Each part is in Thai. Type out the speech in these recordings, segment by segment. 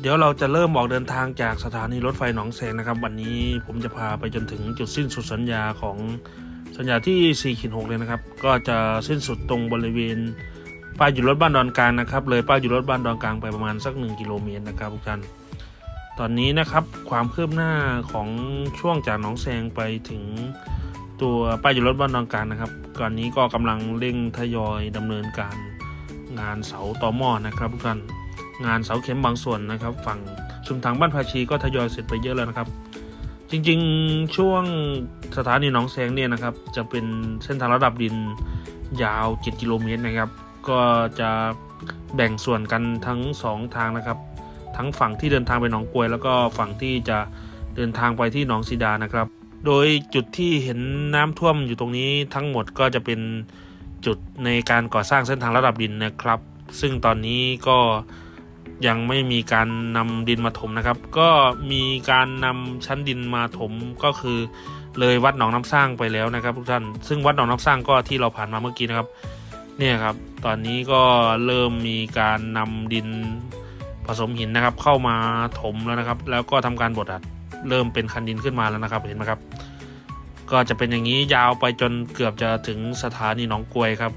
เดี๋ยวเราจะเริ่มออกเดินทางจากสถานีรถไฟหนองแสงนะครับ วันนี้ผมจะพาไปจนถึงจุดสิ้นสุดสัญญาของสัญญาที่4ขีด6เลยนะครับ ก็จะสิ้นสุดตรงบริเวณป้ายหยุดรถบ้านดอนกลางนะครับ เลยป้ายหยุดรถบ้านดอนกลางไปประมาณสัก 1 กิโลเมตรนะครับทุกท่านตอนนี้นะครับความคืบหน้าของช่วงจากหนองแซงไปถึงตัวป้ายหยุดรถบ้านดอนกลางนะครับตอนนี้ก็กำลังเร่งทยอยดำเนินการงานเสาต่อหม้อนะครับทุกท่าน งานเสาเข็มบางส่วนนะครับ ฝั่งชุมทางบ้านภาชีก็ทยอยเสร็จไปเยอะแล้วนะครับ จริงๆช่วงสถานีหนองแสงเนี่ยนะครับ จะเป็นเส้นทางระดับดินยาว 7 กิโลเมตรนะครับ ก็จะแบ่งส่วนกันทั้ง 2 ทางนะครับ ทั้งฝั่งที่เดินทางไปหนองกลวย แล้วก็ฝั่งที่จะเดินทางไปที่หนองสีดานะครับ โดยจุดที่เห็นน้ำท่วมอยู่ตรงนี้ทั้งหมดก็จะเป็นจุดในการก่อสร้างเส้นทางระดับดินนะครับ ซึ่งตอนนี้ก็ ยังไม่มีการนำดินมาถมนะครับ ก็มีการนำชั้นดินมาถมก็คือ เลยวัดหนองน้ำสร้างไปแล้วนะครับ ทุกท่าน ซึ่งวัดหนองน้ำสร้างก็ที่เราผ่านมาเมื่อกี้นะครับ เนี่ยครับ ตอนนี้ก็เริ่มมีการนำดินผสมหินนะครับ เข้ามาถมแล้วนะครับ แล้วก็ทำการบดอัดเริ่มเป็นคันดินขึ้นมาแล้วนะครับเห็นไหมครับ ก็จะเป็นอย่างนี้ยาวไปจนเกือบจะถึงสถานีหนองกลวยครับ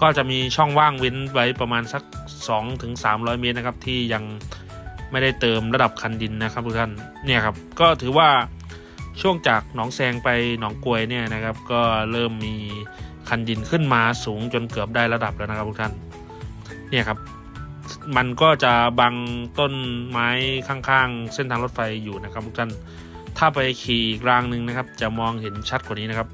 ก็จะมีช่องว่างเว้นไว้ประมาณสัก 2ถึง300 เมตรนะครับ ที่ยังไม่ได้เติมระดับคันดินนะครับทุกท่านเนี่ยครับก็ถือว่าช่วงจากหนองแซงไปหนองกลวยเนี่ยนะครับ ก็เริ่มมีคันดินขึ้นมาสูงจนเกือบได้ระดับแล้วนะครับทุกท่านเนี่ยครับมันก็จะบังต้นไม้ข้างๆ เส้นทางรถไฟอยู่นะครับทุกท่าน ถ้าไปขี่อีกรางหนึ่งนะครับ จะมองเห็นชัดกว่านี้นะครับ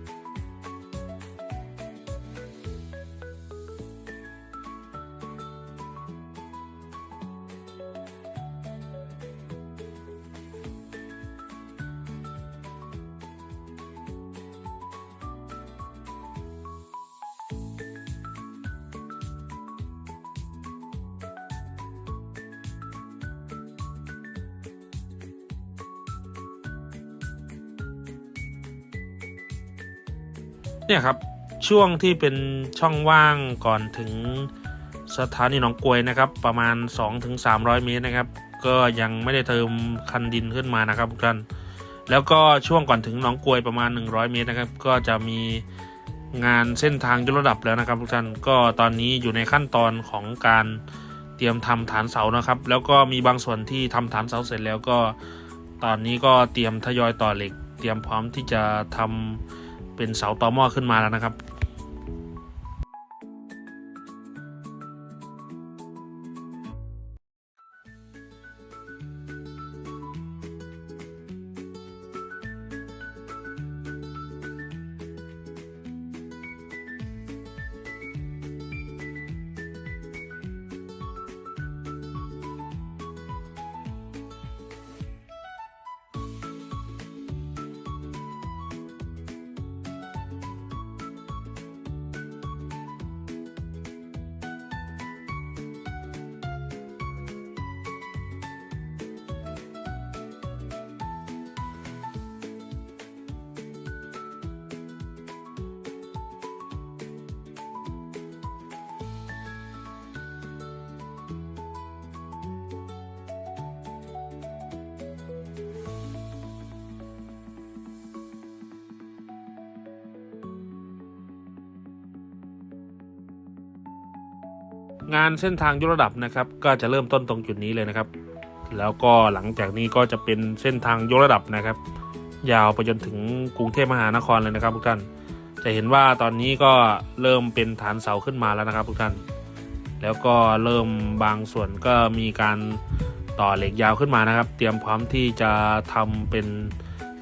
เนี่ยครับช่วงที่เป็นช่องว่างก่อนถึงสถานีหนองกลวยนะครับ ประมาณ 2-300 เมตรนะครับ ก็ยังไม่ได้เติมคันดินขึ้นมานะครับทุกท่านแล้วก็ช่วงก่อนถึงหนองกลวยประมาณ 100 เมตรนะครับ ก็จะมีงานเส้นทางยกระดับแล้วนะครับทุกท่านก็ตอนนี้อยู่ในขั้นตอนของการเตรียมทำฐานเสานะครับ แล้วก็มีบางส่วนที่ทำฐานเสาเสร็จแล้วก็ ตอนนี้ก็เตรียมทยอยต่อเหล็ก เตรียมพร้อมที่จะทำ เป็นเสาต่อหม้อขึ้นมาแล้วนะครับ งานเส้นทางยกระดับนะครับก็จะเริ่มต้นตรงจุดนี้เลยนะครับ แล้วก็หลังจากนี้ก็จะเป็นเส้นทางยกระดับนะครับ ยาวไปจนถึงกรุงเทพมหานครเลยนะครับทุกท่าน จะเห็นว่าตอนนี้ก็เริ่มเป็นฐานเสาขึ้นมาแล้วนะครับทุกท่าน แล้วก็เริ่มบางส่วนก็มีการต่อเหล็กยาวขึ้นมานะครับ เตรียมพร้อมที่จะทำเป็น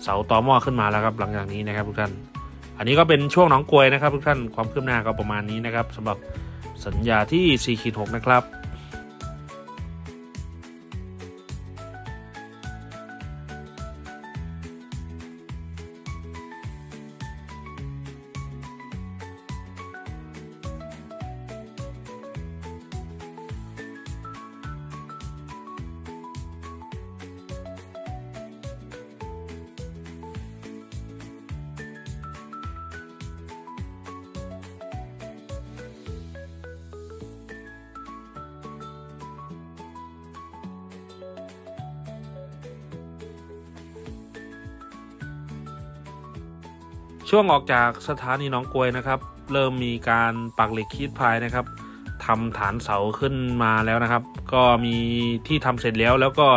เสาต่อหม้อขึ้นมาแล้วครับหลังจากนี้นะครับทุกท่าน อันนี้ก็เป็นช่วงหนองกลวยนะครับ ทุกท่านความคืบหน้าก็ประมาณนี้นะครับสำหรับ สัญญาที่4ขีด6นะครับ ช่วงออกจากสถานีหนองกลวยนะครับ เริ่มมีการปักเหล็กคีดพายนะครับทำฐานเสาขึ้นมาแล้วนะครับ ก็มีที่ทำเสร็จแล้วแล้วก็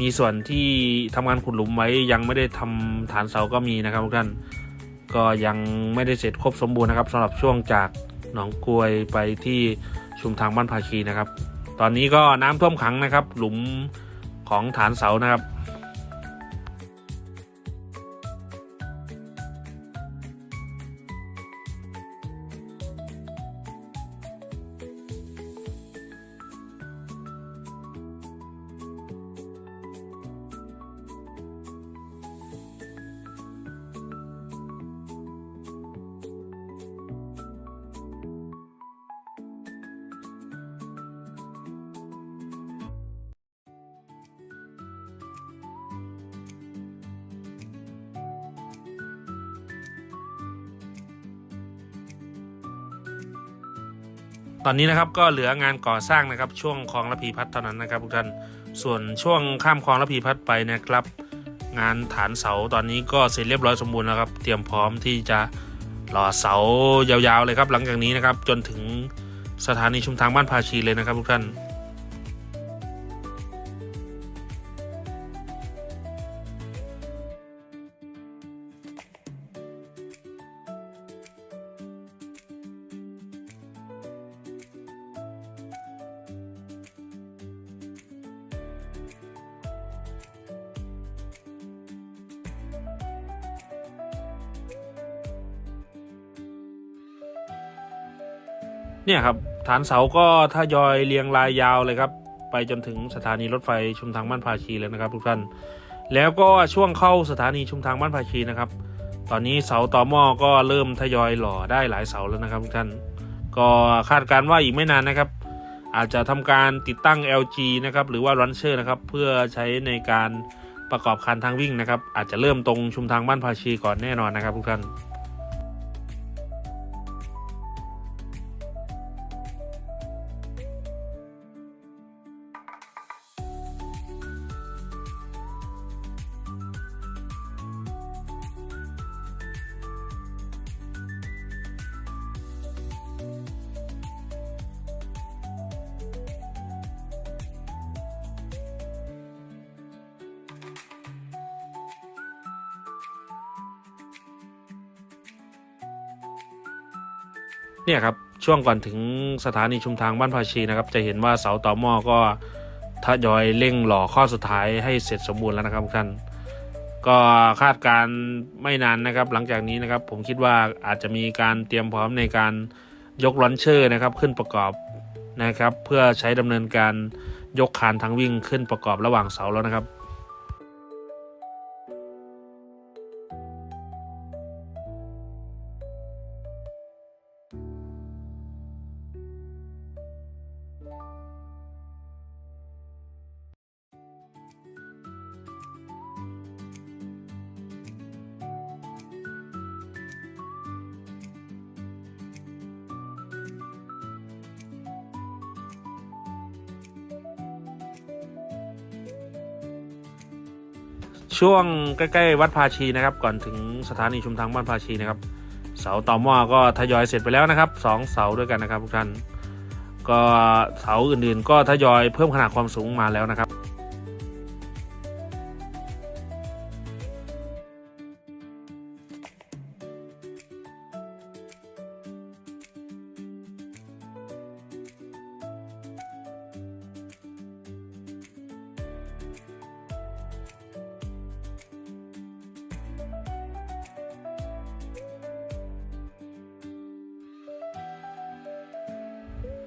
มีส่วนที่ทำงานขุดหลุมไว้ยังไม่ได้ทำฐานเสาก็มีนะครับทุกท่านก็ยังไม่ได้เสร็จครบสมบูรณ์นะครับสำหรับช่วงจากหนองกลวยไปที่ชุมทางบ้านภาคีนะครับ ตอนนี้ก็น้ำท่วมขังนะครับ หลุมของฐานเสานะครับ ตอนนี้นะครับก็เหลืองานก่อสร้างนะครับ ช่วงคลองระพีพัฒน์เท่านั้นนะครับทุกท่านส่วนช่วงข้ามคลองระพีพัฒน์ไปนะครับ งานฐานเสาตอนนี้ก็เสร็จเรียบร้อยสมบูรณ์แล้วครับ เตรียมพร้อมที่จะหล่อเสายาวๆเลยครับ หลังจากนี้นะครับจนถึงสถานีชุมทางบ้านภาชีเลยนะครับทุกท่าน เนี่ยครับฐานเสาก็ทยอยเรียงรายยาวเลยครับ ไปจนถึงสถานีรถไฟชุมทางบ้านภาชีเลยนะครับ ทุกท่าน แล้วก็ช่วงเข้าสถานีชุมทางบ้านภาชีนะครับ ตอนนี้เสาต่อหม้อก็เริ่มทยอยหล่อได้หลายเสาแล้วนะครับทุกท่าน ก็คาดการณ์ว่าอีกไม่นานนะครับ อาจจะทำการติดตั้ง LG นะครับหรือว่า Runcher นะครับเพื่อใช้ในการประกอบคันทางวิ่งนะครับ อาจจะเริ่มตรงชุมทางบ้านภาชีก่อนแน่นอนนะครับทุกท่าน เนี่ยครับช่วงก่อนถึงสถานีชุมทางบ้านภาชีนะครับ จะเห็นว่าเสาต่อหม้อก็ทยอยเร่งหล่อข้อสุดท้ายให้เสร็จสมบูรณ์แล้วนะครับท่านก็คาดการไม่นานนะครับ หลังจากนี้นะครับ ผมคิดว่าอาจจะมีการเตรียมพร้อมในการยกลอนเชอร์นะครับ ขึ้นประกอบนะครับ เพื่อใช้ดำเนินการยกคานทางวิ่งขึ้นประกอบระหว่างเสาแล้วนะครับ ช่วงใกล้ๆวัดภาชีนะครับ ก่อนถึงสถานีชุมทางบ้านภาชีนะครับ เสาต่อหม้อก็ทยอยเสร็จไปแล้วนะครับสองเสาด้วยกันนะครับทุกท่านก็เสาอื่นๆ ก็ทยอยเพิ่มขนาดความสูงมาแล้วนะครับ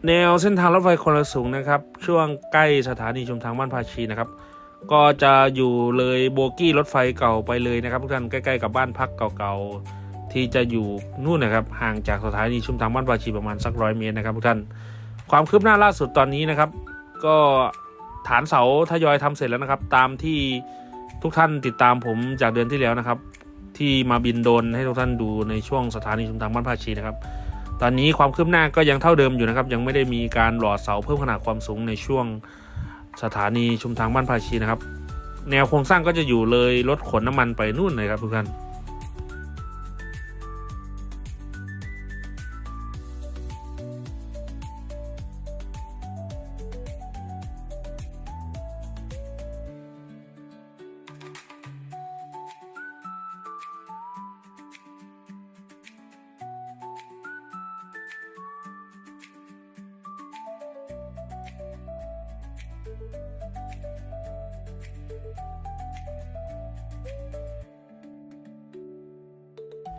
แนวเส้นทางรถไฟคนละสูงนะครับ ช่วงใกล้สถานีชุมทางบ้านภาชีนะครับ ก็จะอยู่เลยโบกี้รถไฟเก่าไปเลยนะครับทุกท่านใกล้ๆกับบ้านพักเก่าๆที่จะอยู่นู่นนะครับห่างจากสถานีชุมทางบ้านภาชีประมาณสักร้อยเมตรนะครับทุกท่านความคืบหน้าล่าสุดตอนนี้นะครับ ก็ฐานเสาทยอยทำเสร็จแล้วนะครับ ตามที่ทุกท่านติดตามผมจากเดือนที่แล้วนะครับ ที่มาบินโดรนให้ทุกท่านดูในช่วงสถานีชุมทางบ้านภาชีนะครับ ตอนนี้ความคืบหน้าก็ยังเท่าเดิมอยู่นะครับ ยังไม่ได้มีการหล่อเสาเพิ่มขนาดความสูงในช่วงสถานีชุมทางบ้านภาชีนะครับ แนวโครงสร้างก็จะอยู่เลยรถขนน้ำมันไปนู่นเลยครับทุกท่าน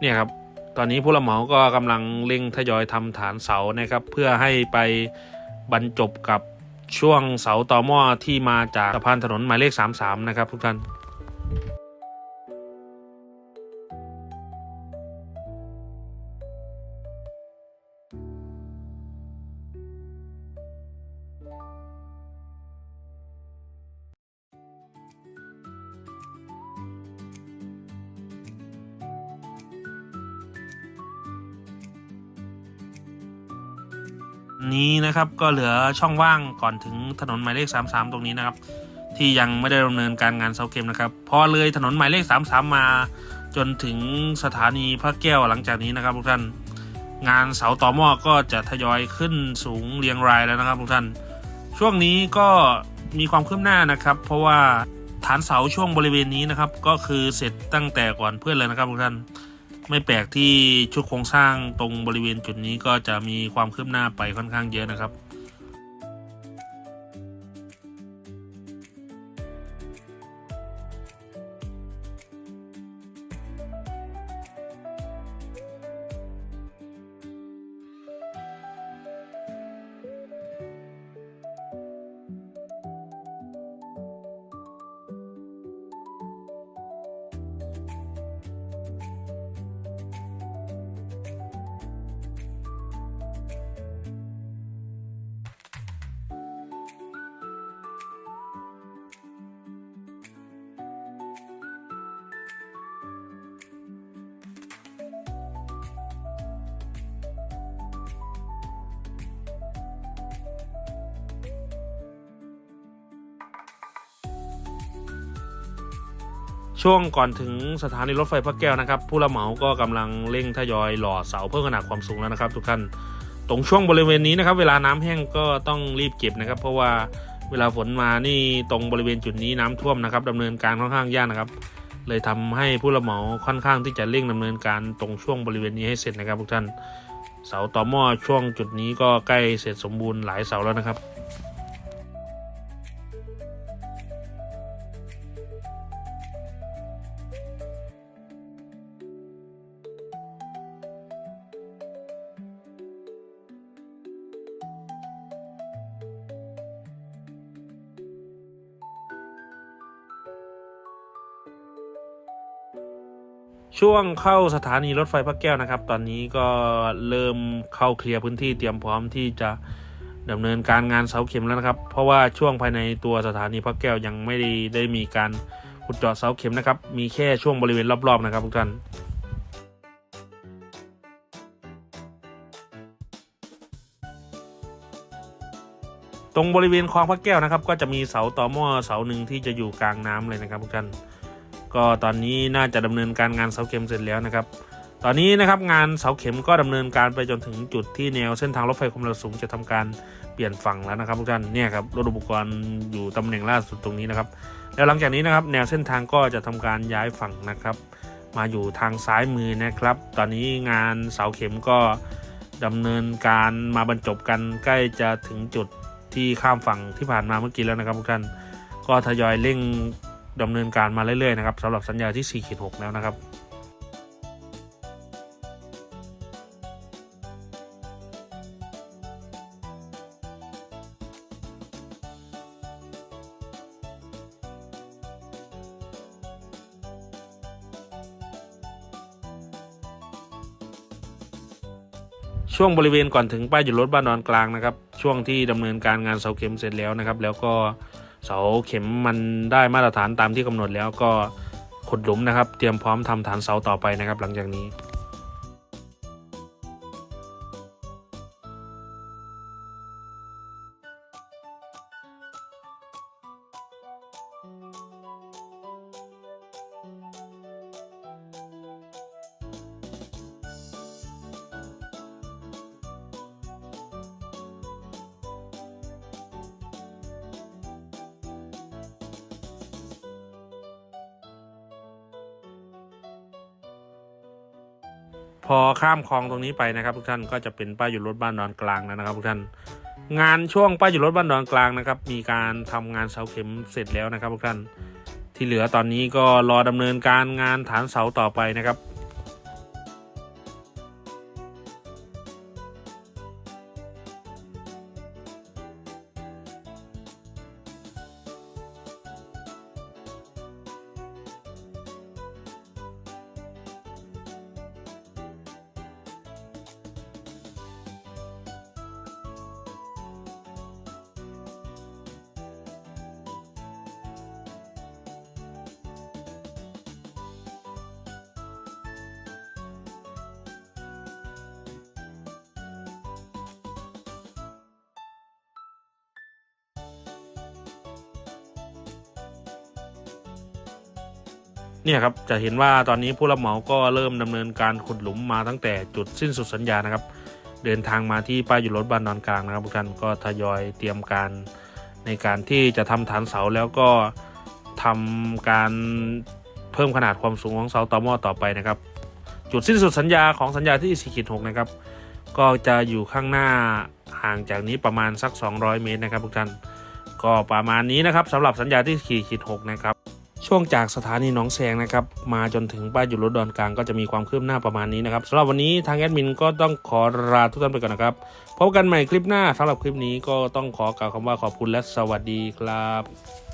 เนี่ยครับ ตอนนี้ผู้รับเหมาก็กำลังเร่งทยอยทำฐานเสานะครับ เพื่อให้ไปบรรจบกับช่วงเสาต่อหม้อที่มาจากสะพานถนนหมายเลข 33 นะครับทุกท่าน นี้นะครับก็เหลือช่องว่างก่อนถึงถนนหมายเลข 33 ตรงนี้นะครับ ที่ยังไม่ได้ดำเนินการงานเสาเข็มนะครับพอเลยถนนหมายเลข 33 มาจนถึงสถานีพระแก้วหลังจากนี้นะครับทุกท่าน งานเสาต่อหม้อก็จะทยอยขึ้นสูงเรียงรายแล้วนะครับทุกท่าน ช่วงนี้ก็มีความคืบหน้านะครับ เพราะว่าฐานเสาช่วงบริเวณนี้นะครับ ก็คือเสร็จตั้งแต่ก่อนเพื่อนเลยนะครับทุกท่าน ไม่แปลกที่ชุดโครงสร้างตรงบริเวณจุดนี้ก็จะมีความคืบหน้าไปค่อนข้างเยอะนะครับ ช่วงก่อนถึงสถานีรถไฟพระแก้วนะครับ ผู้รับเหมาก็กำลังเร่งทยอยหล่อเสาเพิ่มขนาดความสูงแล้วนะครับ ทุกท่านตรงช่วงบริเวณนี้นะครับ เวลาน้ำแห้งก็ต้องรีบเก็บนะครับ เพราะว่าเวลาฝนมานี่ตรงบริเวณจุดนี้น้ำท่วมนะครับดำเนินการค่อนข้างยากนะครับ เลยทำให้ผู้รับเหมาค่อนข้างที่จะเร่งดำเนินการตรงช่วงบริเวณนี้ให้เสร็จนะครับ ทุกท่าน เสาต่อหม้อช่วงจุดนี้ก็ใกล้เสร็จสมบูรณ์หลายเสาแล้วนะครับ ช่วงเข้าสถานีรถไฟพระแก้วนะครับ ตอนนี้ก็เริ่มเข้าเคลียร์พื้นที่เตรียมพร้อมที่จะดำเนินการงานเสาเข็มแล้วนะครับ เพราะว่าช่วงภายในตัวสถานีพระแก้วยังไม่ได้ได้มีการขุดเจาะเสาเข็มนะครับ มีแค่ช่วงบริเวณรอบๆนะครับทุกท่านตรงบริเวณคลองพระแก้วนะครับ ก็จะมีเสาต่อหม้อเสาหนึ่งที่จะอยู่กลางน้ำเลยนะครับทุกท่าน ก็ตอนนี้น่าจะดำเนินการงานเสาเข็มเสร็จแล้วนะครับ ตอนนี้นะครับงานเสาเข็มก็ดำเนินการไปจนถึงจุดที่แนวเส้นทางรถไฟความเร็วสูงจะทำการเปลี่ยนฝั่งแล้วนะครับทุกท่านเนี่ยครับรถอุปกรณ์อยู่ตำแหน่งล่าสุดตรงนี้นะครับ แล้วหลังจากนี้นะครับแนวเส้นทางก็จะทำการย้ายฝั่งนะครับ มาอยู่ทางซ้ายมือนะครับ ตอนนี้งานเสาเข็มก็ดำเนินการมาบรรจบกันใกล้จะถึงจุดที่ข้ามฝั่งที่ผ่านมาเมื่อกี้แล้วนะครับทุกท่านก็ทยอยเร่ง ดำเนินการมาเรื่อยๆนะครับสำหรับสัญญาที่4ขีด6แล้วนะครับช่วงบริเวณก่อนถึงป้ายหยุดรถบ้านดอนกลางนะครับ ช่วงที่ดำเนินการงานเสาเข็มเสร็จแล้วนะครับ แล้วก็ สาเข็มมันได้มาตรฐานตามที่กำหนดแล้วก็ขุดหลุมนะครับ เตรียมพร้อมทำฐานเสาต่อไปนะครับ หลังจากนี้ พอข้ามคลองตรงนี้ไปนะครับ ทุกท่านก็จะเป็นป้ายหยุดรถบ้านดอนกลางแล้วนะครับ ทุกท่าน งานช่วงป้ายหยุดรถบ้านดอนกลางนะครับ มีการทำงานเสาเข็มเสร็จแล้วนะครับ ทุกท่าน ที่เหลือตอนนี้ก็รอดำเนินการงานฐานเสาต่อไปนะครับ เนี่ยครับจะเห็นว่าตอนนี้ผู้รับเหมาก็เริ่มดำเนินการขุดหลุมมาตั้งแต่จุดสิ้นสุดสัญญานะครับ เดินทางมาที่ป้ายอยู่รถบ้านดอนกลางนะครับทุกท่านก็ทยอยเตรียมการในการที่จะทำฐานเสาแล้วก็ทำการเพิ่มขนาดความสูงของเสาต่อหม้อต่อไปนะครับ จุดสิ้นสุดสัญญาของสัญญาที่4ขีด6นะครับ ก็จะอยู่ข้างหน้าห่างจากนี้ประมาณสัก 200 เมตรนะครับทุกท่านก็ประมาณนี้นะครับสำหรับสัญญาที่4ขีด6นะครับ ช่วงจากสถานีหนองแซงนะครับมาจนถึงป้ายหยุดรถดอนกลางก็จะมีความคืบหน้าประมาณนี้นะครับสำหรับวันนี้ทางแอดมินก็ต้องขอลาทุกท่านไปก่อนนะครับพบกันใหม่คลิปหน้าสำหรับคลิปนี้ก็ต้องขอกล่าวคำว่าขอบคุณและสวัสดีครับ